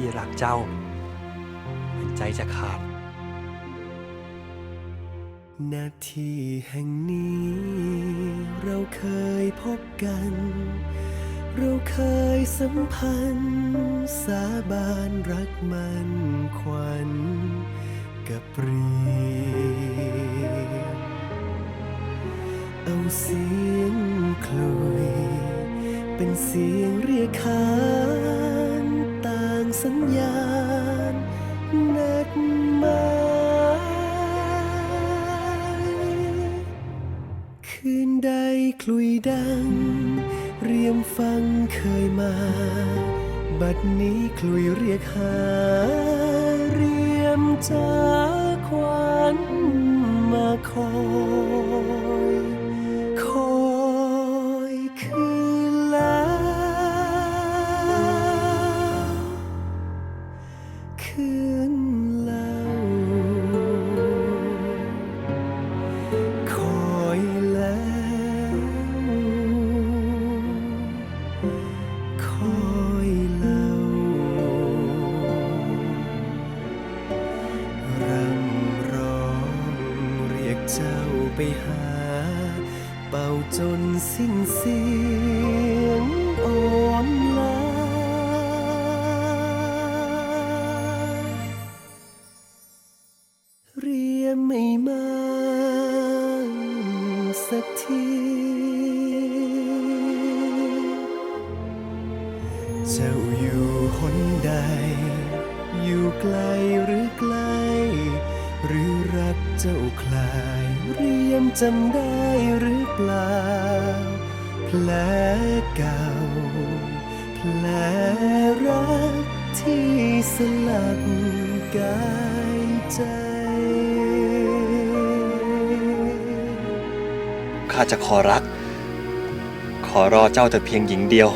พี่รักเจ้าเหมือนใจจะขาดนาทีแห่งนี้ เราเคยพบกัน เราเคยสัมพันธ์ สาบานรักมันขวัญกับเรียมเอาเสียงคลุยเป็นเสียงเรียกขา สัญญาณนัดหมายคืนใดคลุยดัง เรียมฟังเคยมา บัดนี้คลุยเรียกหา เรียมจากควันมาคอย คืนแล้วคอยแล้วคอยแล้วรำร้องเรียกเจ้าไปหา เป่าจนสิ้นเสียงอ่อน ยมไม่มาสักที เจ้าอยู่หนใด อยู่ไกลหรือใกล้หรือรักเจ้าคลายเรียมจำได้หรือเปล่าแผลเก่าแผลรักที่สลักกายใจ ข้าจะขอรัก ขอรอเจ้าแต่เพียงหญิงเดียว